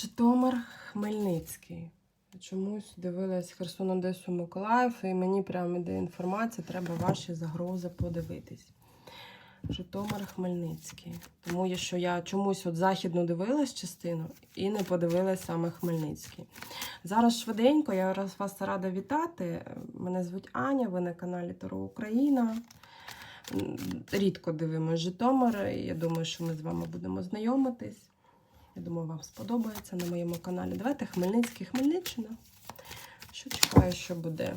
Житомир Хмельницький. Чомусь дивилась Херсон, Одесу, Миколаїв, і мені прямо іде інформація, треба ваші загрози подивитись. Житомир Хмельницький. Тому що я чомусь от західну дивилась частину і не подивилась саме Хмельницький. Зараз швиденько, я раз вас рада вітати. Мене звуть Аня, ви на каналі Таро Україна. Рідко дивимось Житомир. Я думаю, що ми з вами будемо знайомитись. Я думаю, вам сподобається на моєму каналі. Давайте Хмельницький, Хмельниччина. Що чекаю, що буде.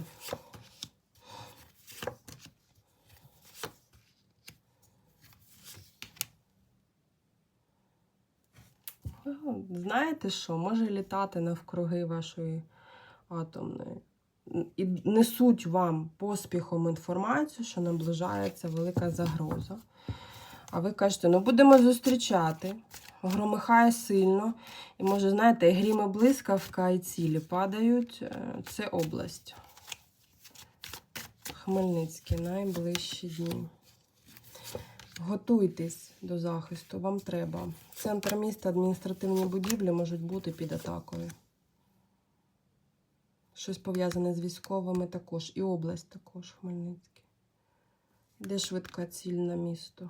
Знаєте що? Може літати навкруги вашої атомної. І несуть вам поспіхом інформацію, що наближається велика загроза. А ви кажете, ну будемо зустрічати. Громихає сильно. І може, знаєте, грім і блискавка і цілі падають. Е, Це область. Хмельницький, найближчі дні. Готуйтесь до захисту, вам треба. Центр міста, адміністративні будівлі можуть бути під атакою. Щось пов'язане з військовими також. І область також Хмельницький. Де швидка ціль на місто.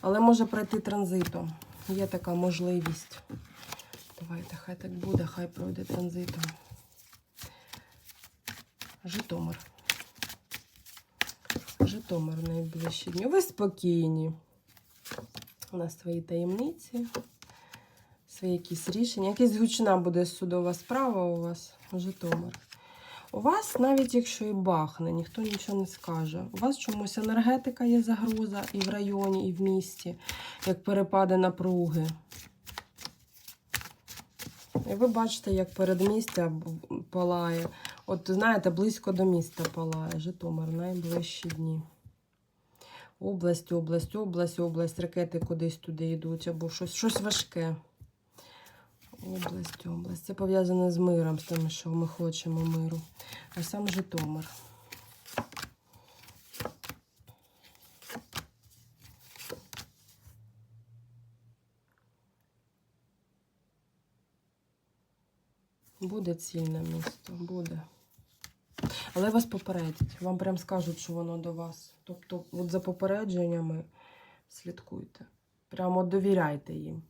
Але може пройти транзитом. Є така можливість. Давайте, хай так буде, хай пройде транзитом. Житомир. Житомир найближчі дні. Ви спокійні. У нас свої таємниці, свої якісь рішення. Якась гучна буде судова справа у вас, Житомир. У вас, навіть якщо і бахне, ніхто нічого не скаже. У вас чомусь енергетика є загроза і в районі, і в місті, як перепади напруги. І ви бачите, як передмістя палає. От знаєте, близько до міста палає. Житомир, найближчі дні. Область, область, область, область, ракети кудись туди йдуть, або щось, щось важке. Область, область. Це пов'язане з миром, з тим, що ми хочемо миру. А сам Житомир. Буде цільне місто, буде. Але вас попередять. Вам прям скажуть, що воно до вас. Тобто, от за попередженнями слідкуйте. Прямо довіряйте їм.